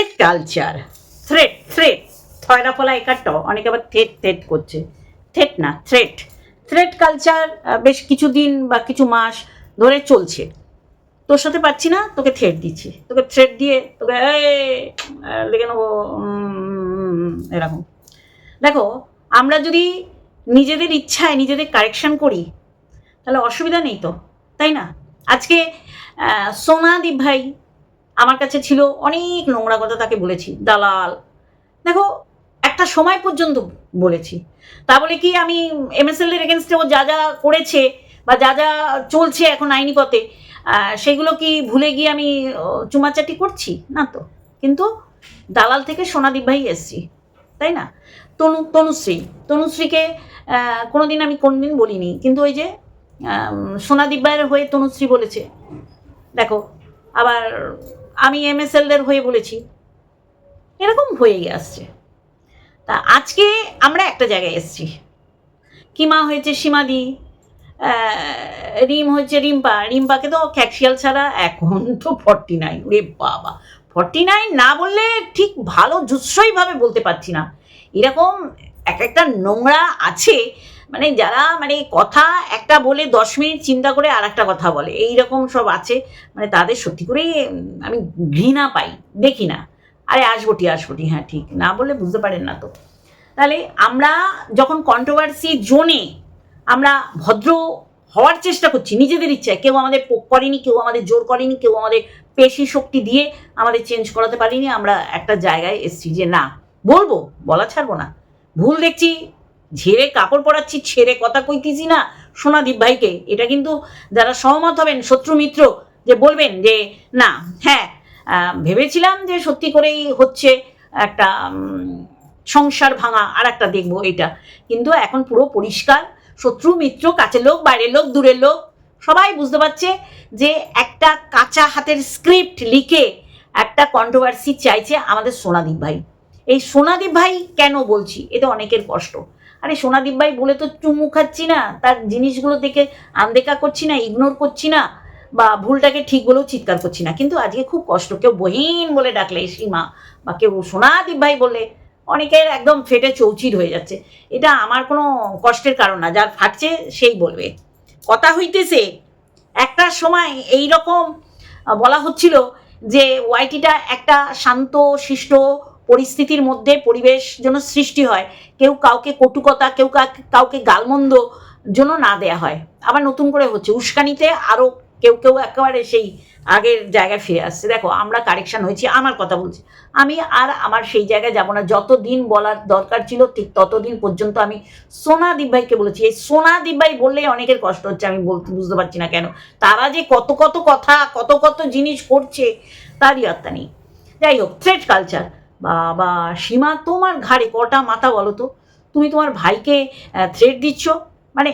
Thread culture thread thread থয়রা ফলা একাট্ট, অনেকে আবার থ্রেট থ্রেট করছে। থ্রেট না থ্রেট থ্রেড কালচার বেশ কিছুদিন বা কিছু মাস ধরে চলছে। তোর সাথে পাচ্ছি না, তোকে থ্রেড দিচ্ছি। তোকে থ্রেড দিয়ে তোকে লেগে নেব। এরকম। দেখো, আমরা যদি নিজেদের ইচ্ছায় নিজেদের কারেকশন করি, তাহলে অসুবিধা নেই তো, তাই না? আজকে সোনাদীপ ভাই আমার কাছে ছিল অনেক নোংরা কথা তাকে বলেছি, দালাল। দেখো, একটা সময় পর্যন্ত বলেছি। তা বলে কি আমি এমএসএল এর এগেনস্টে ও যা যা করেছে বা যা যা চলছে এখন আইনি পথে সেগুলো কি ভুলে গিয়ে আমি চুমাচাটি করছি? না তো। কিন্তু দালাল থেকে সোনাদীপ ভাই এসছি, তাই না? তনু, তনুশ্রী। তনুশ্রীকে কোনোদিন আমি কোনোদিন বলিনি। কিন্তু ওই যে সোনাদীপ ভাইয়ের হয়ে তনুশ্রী বলেছে। দেখো, আবার আমি এমএসএল এর হয়ে বলেছি। এরকম হয়েই আসছে। তা আজকে আমরা একটা জায়গায় এসেছি। কিমা হয়েছে সীমাদি রিম হয়েছে রিম্পা। রিম্পাকে তো ক্যাকশিয়াল ছাড়া এখন তো ফর্টি নাইন রে বাবা। ফর্টি নাইন না বললে ঠিক ভালো জুৎসইভাবে বলতে পারছি না। এরকম এক একটা নোংরা আছে মানে যারা মানে কথা একটা বলে দশ মিনিট চিন্তা করে আর একটা কথা বলে এই রকম সব আছে। মানে তাদের সত্যি করেই আমি ঘৃণা পাই, দেখি না। আরে আসবটি আসবটি হ্যাঁ ঠিক। না বলে বুঝতে পারেন না তো। তাহলে আমরা যখন কন্ট্রোভার্সি জোনে আমরা ভদ্র হওয়ার চেষ্টা করছি, নিজেদের ইচ্ছায়, কেউ আমাদের পোক করেনি, কেউ আমাদের জোর করেনি, কেউ আমাদের পেশি শক্তি দিয়ে আমাদের চেঞ্জ করাতে পারিনি, আমরা একটা জায়গায় এসছি যে না, বলব, বলা ছাড়বো না। ভুল দেখছি ঝেড়ে কাপড় পরাচ্ছি, ছেড়ে কথা কইতেছি না। সোনাদীপ ভাইকে, এটা কিন্তু যারা সহমত হবেন, শত্রু মিত্র, যে বলবেন যে, না হ্যাঁ ভেবেছিলাম যে সত্যি করেই হচ্ছে একটা সংসার ভাঙা আর একটা দেখব এটা। কিন্তু এখন পুরো পরিষ্কার, শত্রু মিত্র কাছের লোক বাইরের লোক দূরের লোক, সবাই বুঝতে পারছে যে একটা কাঁচা হাতের স্ক্রিপ্ট লিখে একটা কন্ট্রোভার্সি চাইছে আমাদের সোনাদীপ ভাই। এই সোনাদীপ ভাই কেন বলছি? এটা অনেকের কষ্ট। আরে সোনাদীপ ভাই বলে তো চুমু খাচ্ছি না, তার জিনিসগুলো দেখে আনদেখা করছি না ইগনোর করছি না, বা ভুলটাকে ঠিক বলেও চিৎকার করছি না। কিন্তু আজকে খুব কষ্ট, কেউ বহিন বলে ডাকলে সীমা, বা কেউ সোনাদীপ ভাই বলে অনেকের একদম ফেটে চৌচির হয়ে যাচ্ছে। এটা আমার কোনো কষ্টের কারণ না, যার ফাটছে সেই বলবে। কথা হইতেছে, একটা সময় এই রকম বলা হচ্ছিল যে ওয়াইটিটা একটা শান্ত, শিষ্ট পরিস্থিতির মধ্যে পরিবেশ যেন সৃষ্টি হয়, কেউ কাউকে কটুকতা, কেউ কাউকে- গালমন্দ যেন না দেয়া হয়। আবার নতুন করে হচ্ছে, উস্কানিতে আরও কেউ কেউ একেবারে সেই আগের জায়গায় ফিরে আসছে। দেখো, আমরা কারেকশন হয়েছি, আমার কথা বলছি। আমি আর আমার সেই জায়গায় যাব না, যতদিন বলার দরকার ছিল, ঠিক ততদিন পর্যন্ত আমি সোনাদীপ ভাইকে বলেছি। এই সোনাদীপ ভাই বললেই অনেকের কষ্ট হচ্ছে, আমি বলতে, বুঝতে পারছি না কেন। তারা যে কত কত কথা, কত কত জিনিস করছে, তারই আত্মা নেই। যাই হোক থ্রেড কালচার বাবা সীমা তোমার ঘাড়ে কটা মাথা বলো তো? তুমি তোমার ভাইকে থ্রেড দিচ্ছ? মানে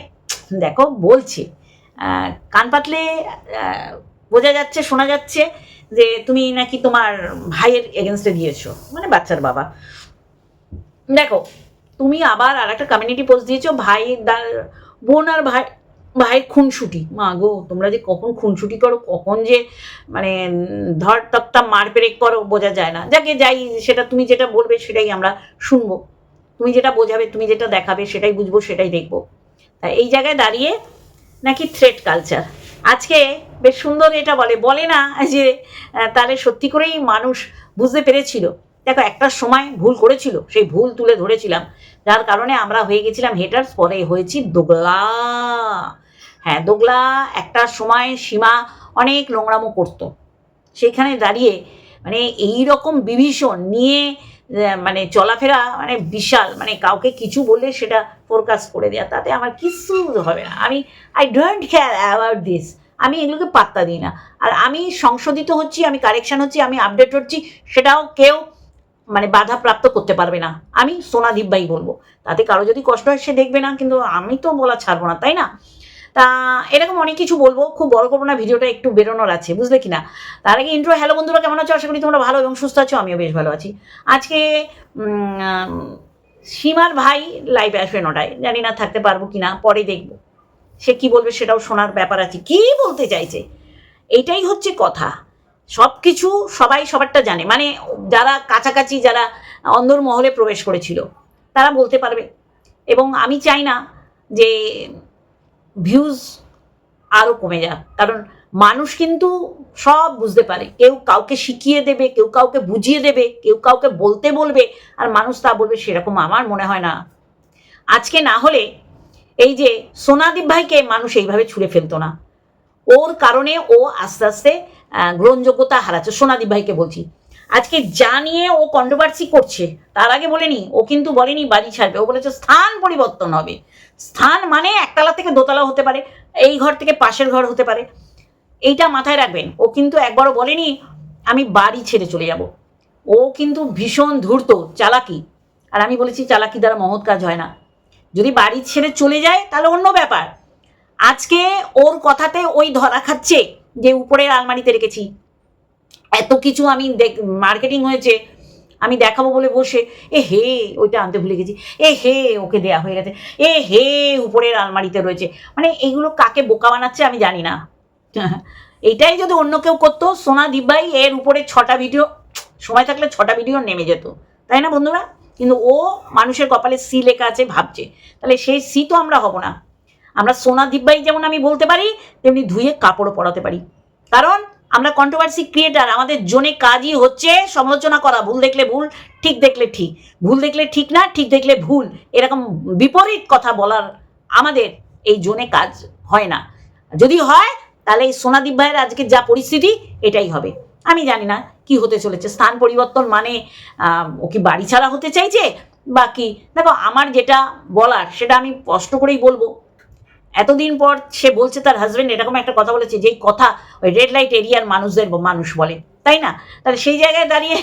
দেখো, বলছে। কান পাতলে বোঝা যাচ্ছে, শোনা যাচ্ছে যে তুমি নাকি তোমার ভাইয়ের এগেনস্টে দিয়েছ। মানে বাচ্চার বাবা। দেখো, তুমি আবার আর একটা কমিউনিটি পোস্ট দিয়েছ, ভাই বোন আর ভাই ভাইয়ের খুনসুটি। মা গো, তোমরা যে কখন খুনসুটি করো, কখন যে মানে ধর তক্তা মার পেরেক করো বোঝা যায় না। যাকে যাই, সেটা তুমি যেটা বলবে সেটাই আমরা শুনব। তুমি যেটা বোঝাবে, তুমি যেটা দেখাবে, সেটাই বুঝব, সেটাই দেখব। তা এই জায়গায় দাঁড়িয়ে নাকি থ্রেড কালচার আজকে বেশ সুন্দর এটা বলে। বলে না যে তাহলে সত্যি করেই মানুষ বুঝতে পেরেছিল। দেখো, একটা সময় ভুল করেছিল, সেই ভুল তুলে ধরেছিলাম। যার কারণে আমরা হয়ে গেছিলাম হেটার্স পরে হয়েছি দোগলা। হ্যাঁ দোগলা একটা সময় সীমা অনেক নোংরামো করতো। সেখানে দাঁড়িয়ে মানে এই রকম বিভীষণ নিয়ে মানে চলাফেরা মানে বিশাল মানে কাউকে কিছু বললে সেটা ফোরকাস্ট করে দেওয়া তাতে আমার কিছু হবে না। আমি I don't care about this আমি এগুলোকে পাত্তা দিই না। আর আমি সংশোধিত হচ্ছি, আমি কারেকশান হচ্ছি, আমি আপডেট হচ্ছি, সেটাও কেউ মানে বাধাপ্রাপ্ত করতে পারবে না। আমি সোনাদীপ ভাই বলব। তাতে কারও যদি কষ্ট হয়, সে দেখবে না, কিন্তু আমি তো বলা ছাড়বো না, তাই না? তা এরকম অনেক কিছু বলব। খুব বড় করব না, ভিডিওটা একটু বেরোনোর আছে, বুঝলে কি না তার আগে ইন্ট্রো হ্যালো বন্ধুরা, কেমন আছো? আশা করি তোমরা ভালো এবং সুস্থ আছো, আমিও বেশ ভালো আছি। আজকে সীমার ভাই লাইভে আসবে নটায়। জানি না থাকতে পারব কি না পরে দেখব। সে কি বলবে সেটাও শোনার ব্যাপার আছে। কি বলতে চাইছে? এইটাই হচ্ছে কথা। সব কিছু সবাই সবারটা জানে। মানে যারা কাছাকাছি, যারা অন্দর মহলে প্রবেশ করেছিল, তারা বলতে পারবে। এবং আমি চাই না যে ভিউজ আরও কমে যায়। কারণ মানুষ কিন্তু সব বুঝতে পারে। কেউ কাউকে শিখিয়ে দেবে, কেউ কাউকে বুঝিয়ে দেবে, কেউ কাউকে বলতে বলবে, আর মানুষ তা বলবে, সেরকম আমার মনে হয় না। আজকে না হলে এই যে সোনাদীপ ভাইকে মানুষ এইভাবে ছুঁড়ে ফেলতো না। ওর কারণে ও আস্তে আস্তে গ্রহণযোগ্যতা হারাচ্ছে। সোনাদীপ ভাইকে বলছি। আজকে যা নিয়ে ও কন্ট্রোভার্সি করছে, তার আগে বলেনি ও কিন্তু বলেনি বাড়ি ছাড়বে, ও বলেছে স্থান পরিবর্তন হবে। স্থান মানে একতলা থেকে দোতলা হতে পারে, এই ঘর থেকে পাশের ঘর হতে পারে। এইটা মাথায় রাখবেন, ও কিন্তু একবারও বলেনি আমি বাড়ি ছেড়ে চলে যাব। ও কিন্তু ভীষণ ধূর্ত, চালাকি। আর আমি বলেছি চালাকি দ্বারা মহৎ কাজ হয় না। যদি বাড়ি ছেড়ে চলে যায়, তাহলে অন্য ব্যাপার। আজকে ওর কথাতে ওই ধরা খাচ্ছে যে উপরের আলমারিতে রেখেছি। এত কিছু আমি দেখ মার্কেটিং হয়েছে, আমি দেখাবো বলে বসে, এ হে, ওইটা আনতে ভুলে গেছি, এ হে, ওকে দেয়া হয়ে গেছে, এ হে, উপরের আলমারিতে রয়েছে মানে এইগুলো কাকে বোকা বানাচ্ছে আমি জানি না। এইটাই যদি অন্য কেউ করতো, সোনা দিব্যাই এর উপরে ছটা ভিডিও সময় থাকলে ছটা ভিডিও নেমে যেত, তাই না বন্ধুরা? কিন্তু ও মানুষের কপালে সি লেখা আছে, ভাবছে, তাহলে সেই সি তো আমরা হব না। আমরা সোনা দিব্যাই যেমন আমি বলতে পারি, তেমনি ধুয়ে কাপড়ও পরাতে পারি। কারণ আমরা কন্ট্রোভার্সি ক্রিয়েটার আমাদের জোনে কাজই হচ্ছে সমালোচনা করা, ভুল দেখলে ভুল, ঠিক দেখলে ঠিক। ভুল দেখলে ঠিক না, ঠিক দেখলে ভুল, এরকম বিপরীত কথা বলার আমাদের এই জোনে কাজ হয় না। যদি হয়, তাহলে এই সোনাদীপ ভাইয়ের আজকে যা পরিস্থিতি, এটাই হবে। আমি জানি না কি হতে চলেছে। স্থান পরিবর্তন মানে ও কি বাড়ি ছাড়া হতে চাইছে? বা কি? দেখো, আমার যেটা বলার, সেটা আমি স্পষ্ট করেই বলব। এতদিন পর সে বলছে তার হাজবেন্ড এরকম একটা কথা বলেছে, যেই কথা ওই রেড লাইট এরিয়ার মানুষদের মানুষ বলে, তাই না? তাহলে সেই জায়গায় দাঁড়িয়ে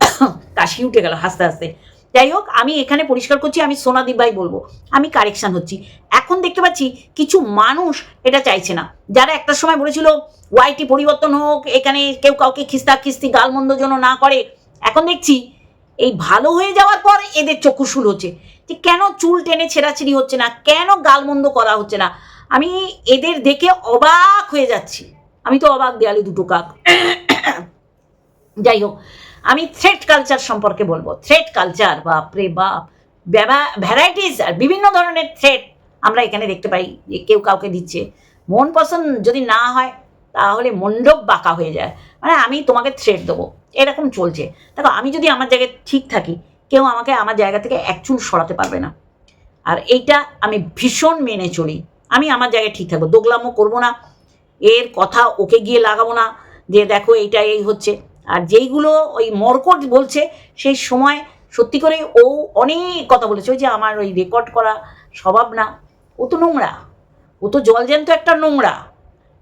কাশি উঠে গেল হাসতে হাসতে। যাই হোক, আমি এখানে পরিষ্কার করছি, আমি সোনাদীপ ভাই বলব, আমি কারেকশন হচ্ছি। এখন দেখতে পাচ্ছি কিছু মানুষ এটা চাইছে না। যারা একটা সময় বলেছিল ওয়াইটি পরিবর্তন হোক, এখানে কেউ কাউকে খিস্তা খিস্তি গালমন্দ যেন না করে, এখন দেখছি এই ভালো হয়ে যাওয়ার পর এদের চক্ষুশুল হচ্ছে। যে কেন চুল টেনে ছেঁড়াছিড়ি হচ্ছে না? কেন গালমন্দ করা হচ্ছে না? আমি এদের দেখে অবাক হয়ে যাচ্ছি। আমি তো অবাক দেয়ালে দুটো কাক। যাই হোক, আমি থ্রেড কালচার সম্পর্কে বলব। থ্রেড কালচার বাপ ভ্যারাইটিস আর বিভিন্ন ধরনের থ্রেড আমরা এখানে দেখতে পাই, যে কেউ কাউকে দিচ্ছে। মন পছন্দ যদি না হয়, তাহলে মণ্ডপ বাঁকা হয়ে যায়। মানে আমি তোমাকে থ্রেড দেবো। এরকম চলছে। দেখো, আমি যদি আমার জায়গায় ঠিক থাকি কেউ আমাকে আমার জায়গা থেকে এক চুল সরাতে পারবে না। আর এইটা আমি ভীষণ মেনে চলি। আমি আমার জায়গায় ঠিক থাকব দোগলামো করব না। এর কথা ওকে গিয়ে লাগাবো না যে দেখো এইটা, এই হচ্ছে। আর যেইগুলো ওই মরকট বলছে, সেই সময় সত্যি করে ও অনেক কথা বলেছে। ওই যে আমার ওই রেকর্ড করা স্বভাব না, ও তো নোংরা। ও তো জল জ্যান্ত একটা নোংরা।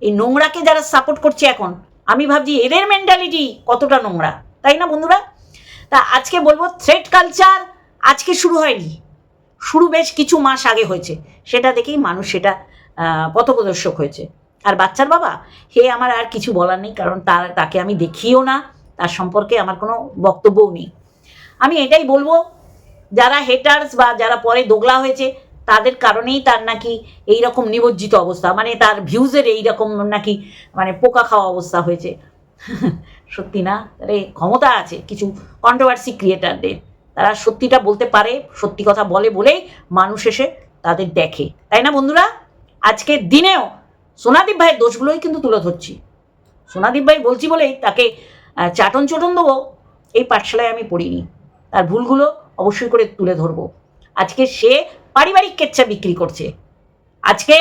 এই নোংরাকে যারা সাপোর্ট করছে এখন, আমি ভাবছি এদের মেন্টালিটি কতটা নোংরা, তাই না বন্ধুরা? তা আজকে বলব থ্রেড কালচার আজকে শুরু হয়নি। শুরু বেশ কিছু মাস আগে হয়েছে। সেটা দেখেই মানুষ সেটা পথপ্রদর্শক হয়েছে। আর বাচ্চার বাবা, হে আমার আর কিছু বলার নেই, কারণ তার, তাকে আমি দেখিও না, তার সম্পর্কে আমার কোনো বক্তব্যও নেই। আমি এটাই বলব, যারা হেটার্স বা যারা পরে দোগলা হয়েছে, তাদের কারণেই তার নাকি এই রকম নিমজ্জিত অবস্থা মানে তার ভিউজের এই রকম নাকি মানে পোকা খাওয়া অবস্থা হয়েছে। সত্যি না? আরে, ক্ষমতা আছে কিছু কন্ট্রোভার্সি ক্রিয়েটারদের তারা সত্যিটা বলতে পারে, সত্যি কথা বলে বলেই মানুষ এসে তাদের দেখে। তাই না বন্ধুরা? আজকের দিনেও সোনাদীপ ভাইয়ের দোষগুলোই কিন্তু তুলে ধরছি। সোনাদীপ ভাই বলছি বলেই তাকে চাটন চটন দেবো, এই পাঠশালায় আমি পড়িনি। তার ভুলগুলো অবশ্যই করে তুলে ধরবো। আজকে সে পারিবারিক কেচ্ছা বিক্রি করছে। আজকে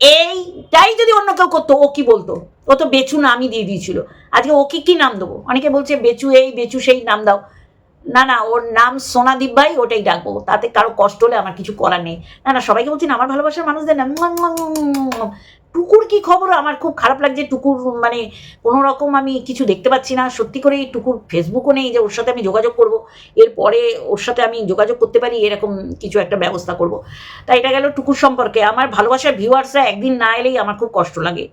এইটাই যদি অন্য কেউ করতো, ও কি বলতো? ও তো বেচু নামই দিয়ে দিয়েছিল। আজকে ও কি নাম দেবো? অনেকে বলছে বেচু এই, বেচু সেই, নাম দাও। না না, ওর নাম সোনাদীপ ভাই ওটাই ডাকবো। তাতে কারও কষ্ট হলে আমার কিছু করার নেই। না না, সবাইকে বলছি না, আমার ভালোবাসার মানুষদের না টুকুর কি খবর? আমার খুব খারাপ লাগছে। টুকুর মানে কোনো রকম আমি কিছু দেখতে পাচ্ছি না। সত্যি করে টুকুর ফেসবুকও নেই যে ওর সাথে আমি যোগাযোগ করব। এরপরে ওর সাথে আমি যোগাযোগ করতে পারি, এরকম কিছু একটা ব্যবস্থা করব। তাই এটা গেল টুকুর সম্পর্কে। আমার ভালোবাসার ভিউয়ার্সরা একদিন না এলেই আমার খুব কষ্ট লাগে।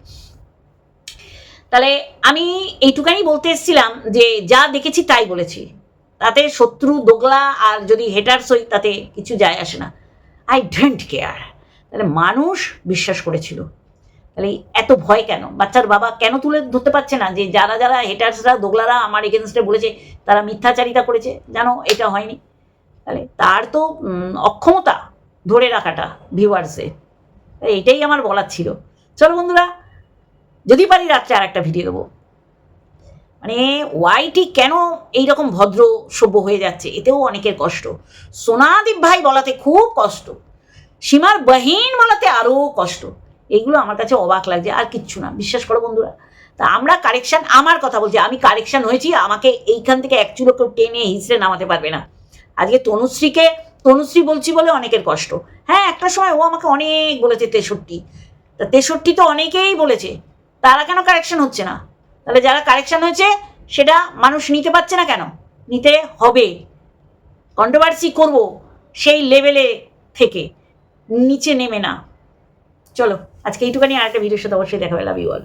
তাহলে আমি এইটুকানি বলতে এসেছিলাম যে যা দেখেছি তাই বলেছি। তাতে শত্রু, দোগলা আর যদি হেটার্স হই, তাতে কিছু যায় আসে না। আই ডোন্ট কেয়ার তাহলে মানুষ বিশ্বাস করেছিল। তাহলে এত ভয় কেন? বাচ্চার বাবা কেন তুলে ধরতে পারছে না যে যারা যারা হেটার্সরা দোগলারা আমার এগেনস্টে বলেছে, তারা মিথ্যাচারিতা করেছে? জানো, এটা হয়নি। তাহলে তার তো অক্ষমতা ধরে রাখাটা ভিউয়ার্সে এটাই আমার বলার ছিল। চলো বন্ধুরা, যদি পারি রাত্রে আর একটা ভিডিও দেবো। মানে ওয়াইটি কেন এই রকম ভদ্র সভ্য হয়ে যাচ্ছে? এতেও অনেকের কষ্ট। সোনাদীপ ভাই বলাতে খুব কষ্ট। সীমার বহিন বলাতে আরও কষ্ট। এইগুলো আমার কাছে অবাক লাগছে, আর কিচ্ছু না, বিশ্বাস করো বন্ধুরা। তা আমরা কারেকশন, আমার কথা বলছি, আমি কারেকশন হয়েছি, আমাকে এইখান থেকে এক কেউ টেনে হিসড়ে নামাতে পারবে না। আজকে তনুশ্রীকে, তনুশ্রী বলছি বলে অনেকের কষ্ট। হ্যাঁ একটা সময় ও আমাকে অনেক বলেছে তেষট্টি। তা তেষট্টি তো অনেকেই বলেছে, তারা কেন কারেকশন হচ্ছে না? তাহলে যারা কারেকশন হয়েছে, সেটা মানুষ নিতে পারছে না কেন? নিতে হবে। কন্ট্রোভার্সি করব সেই লেভেলে থেকে, নিচে নেমে না। চলো। আজকে এইটুখানি আর একটা ভিডিওর সাথে অবশ্যই দেখা লাভ ইউ অল